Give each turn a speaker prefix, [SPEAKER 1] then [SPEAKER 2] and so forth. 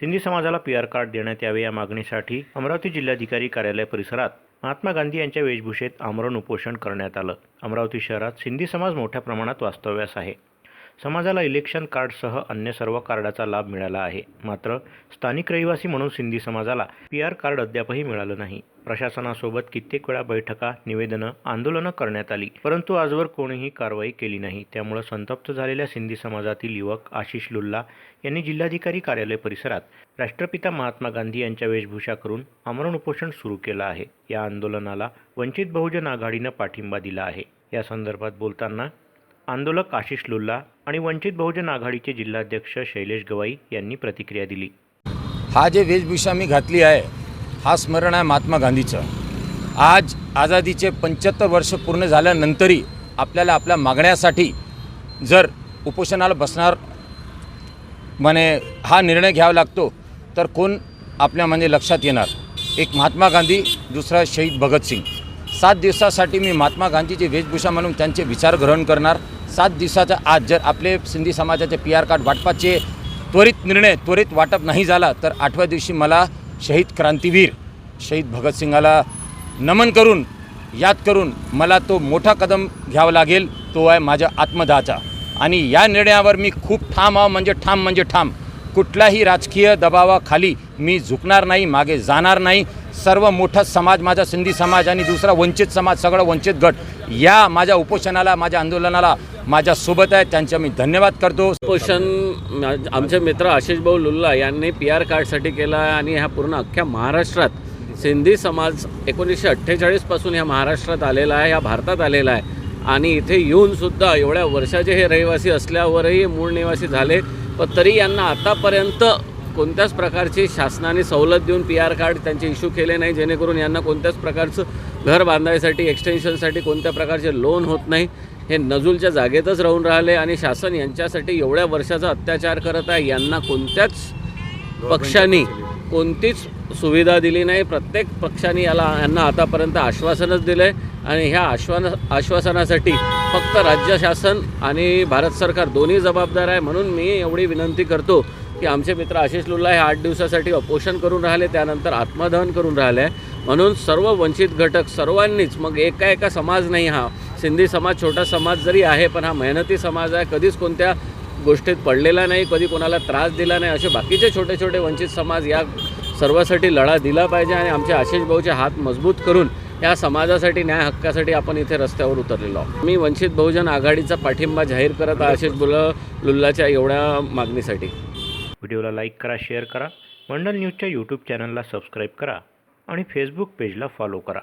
[SPEAKER 1] सिंधी समाजाला P R card देण्यात यावे या मागणीसाठी अमरावती जिल्हाधिकारी कार्यालय परिसरात महात्मा गांधी यांच्या वेशभूषेत आमरण उपोषण करण्यात आलं. अमरावती शहरात सिंधी समाज मोठ्या प्रमाणात वास्तव्यास आहे. समाजाला इलेक्शन कार्डसह अन्य सर्व कार्डाचा लाभ मिळाला आहे. मात्र स्थानिक रहिवासी म्हणून सिंधी समाजाला पी आर कार्ड अद्यापही मिळालं नाही. प्रशासनासोबत कित्येक वेळा बैठका निवेदनं आंदोलनं करण्यात आली. परंतु आजवर कोणीही कारवाई केली नाही. त्यामुळे संतप्त झालेल्या सिंधी समाजातील युवक आशिष लुल्ला यांनी जिल्हाधिकारी कार्यालय परिसरात राष्ट्रपिता महात्मा गांधी यांच्या वेशभूषा करून आमरण उपोषण सुरू केलं आहे. या आंदोलनाला वंचित बहुजन आघाडीनं पाठिंबा दिला आहे. या संदर्भात बोलताना आंदोलक आशिष लुल्ला आणि वंचित बहुजन आघाडीचे जिल्हाध्यक्ष शैलेश गवाई यांनी प्रतिक्रिया दिली.
[SPEAKER 2] हा जे वेशभूषा मी घातली आहे हा स्मरण आहे महात्मा गांधीचं. आज आझादीचे पंच्याहत्तर वर्ष पूर्ण झाल्यानंतरही आपल्याला आपल्या मागण्यासाठी जर उपोषणाला बसणार म्हणे हा निर्णय घ्यावा लागतो तर कोण आपल्या म्हणजे लक्षात येणार? एक महात्मा गांधी दुसरा शहीद भगतसिंग. सात दिवसासाठी मी महात्मा गांधीची वेशभूषा म्हणून त्यांचे विचार ग्रहण करणार. सात दिवसाच्या आज जर आपले सिंधी समाजाचे पी आर कार्ड वाटपाचे त्वरित निर्णय त्वरित वाटप नाही झाला तर आठव्या दिवशी मला शहीद क्रांतीवीर शहीद भगतसिंगाला नमन करून याद करून मला तो मोठा कदम घ्यावा लागेल तो आहे माझ्या आत्मदाचा आणि या निर्णयावर मी खूप ठाम आहो म्हणजे ठाम म्हणजे ठाम. कुठल्याही राजकीय दबावाखाली मी झुकणार नाही मागे जाणार नाही. सर्व मोठा समाज माझा सिंधी समाज आणि दुसरा वंचित समाज सगळं वंचित गट या माझ्या उपोषणाला माझ्या आंदोलनाला माझ्या सोबत आहे त्यांच्या मी धन्यवाद करतो.
[SPEAKER 3] उपोषण आमचे मित्र आशिष भाऊ लुल्ला यांनी पी आर कार्डसाठी केलं आहे आणि ह्या पूर्ण अख्ख्या महाराष्ट्रात सिंधी समाज एकोणीसशे अठ्ठेचाळीसपासून ह्या महाराष्ट्रात आलेला आहे ह्या भारतात आलेला आहे. आणि इथे येऊनसुद्धा एवढ्या वर्षाचे हे रहिवासी असल्यावरही मूळ निवासी झाले पण तरी यांना आतापर्यंत कोणत्याच प्रकारची शासनाने सवलत देऊन पी आर कार्ड त्यांचे इश्यू केले नाही जेणेकरून यांना कोणत्याच प्रकारचं घर बांधायसाठी एक्सटेन्शनसाठी कोणत्या प्रकारचे लोन होत नाही. हे नजूलच्या जागेतच राहून राहिले आणि शासन यांच्यासाठी एवढ्या वर्षाचा अत्याचार करत आहे. यांना कोणत्याच पक्षांनी कोणतीच सुविधा दिली नाही. प्रत्येक पक्षाने याला यांना आतापर्यंत आश्वासनच दिलं आहे आणि ह्या आश्वान आश्वासनासाठी फक्त राज्य शासन आणि भारत सरकार दोन्ही जबाबदार आहे. म्हणून मी एवढी विनंती करतो की आमचे मित्र आशिष लुल्ला हे आठ दिवसासाठी अपोषण करून राहिले त्यानंतर आत्मदहन करून राहिले. आहे म्हणून सर्व वंचित घटक सर्वांनीच मग एका एका समाज नाही हा सिंधी समाज छोटा समाज जरी आहे पण हा मेहनती समाज आहे कधीच कोणत्या गोष्टीत पडलेला नाही कधी कोणाला त्रास दिला नाही असे बाकीचे छोटे छोटे वंचित समाज या सर्वासाठी लढा दिला पाहिजे आणि आमचे आशिष भाऊचे हात मजबूत करून या समाजासाठी न्याय हक्कासाठी आपण इथे रस्त्यावर उतरलेलो आहोत. मी वंचित बहुजन आघाडीचा पाठिंबा जाहीर करत आहे आशिष बुल लुल्लाच्या एवढ्या मागणीसाठी.
[SPEAKER 1] व्हिडिओला लाईक करा शेअर करा. मंडल न्यूजच्या यूट्यूब चॅनलला सबस्क्राईब करा आणि फेसबुक पेजला फॉलो करा.